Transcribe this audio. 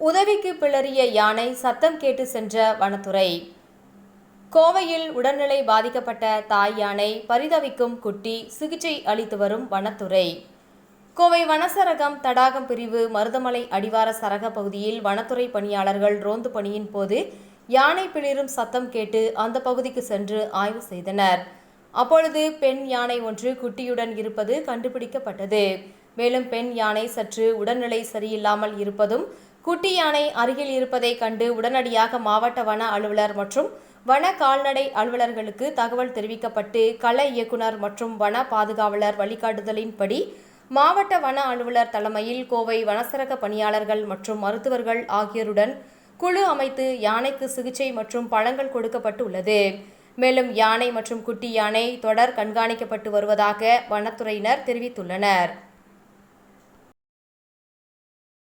உதவிக்கு பிளறிய யானை சத்தம் கேட்டு சென்ற வனத்துறை. கோவையில் உடல்நிலை பாதிக்கப்பட்ட தாய் யானை பரிதவிக்கும் குட்டி சிகிச்சை அளித்து வரும் வனத்துறை. கோவை வனசரகம் தடாகம் பிரிவு மருதமலை அடிவார சரக பகுதியில் வனத்துறை பணியாளர்கள் ரோந்து பணியின் போது யானை பிளிரும் சத்தம் கேட்டு அந்த பகுதிக்கு சென்று ஆய்வு செய்தனர். அப்பொழுது பெண் யானை ஒன்று குட்டியுடன் இருப்பது கண்டுபிடிக்கப்பட்டது. மேலும் பெண் யானை சற்று உடல்நிலை சரியில்லாமல் இருப்பதும் குட்டி யானை அருகில் இருப்பதை கண்டு உடனடியாக மாவட்ட வன அலுவலர் மற்றும் வன கால்நடை அலுவலர்களுக்கு தகவல் தெரிவிக்கப்பட்டு கள இயக்குனர் மற்றும் வன பாதுகாவலர் வழிகாட்டுதலின்படி மாவட்ட வன அலுவலர் தலைமையில் கோவை வனசரக பணியாளர்கள் மற்றும் மருத்துவர்கள் ஆகியோருடன் குழு அமைத்து யானைக்கு சிகிச்சை மற்றும் பழங்கள் கொடுக்கப்பட்டு உள்ளது மேலும் யானை மற்றும் குட்டி யானை தொடர் கண்காணிக்கப்பட்டு வருவதாக வனத்துறையினர் தெரிவித்துள்ளனர்.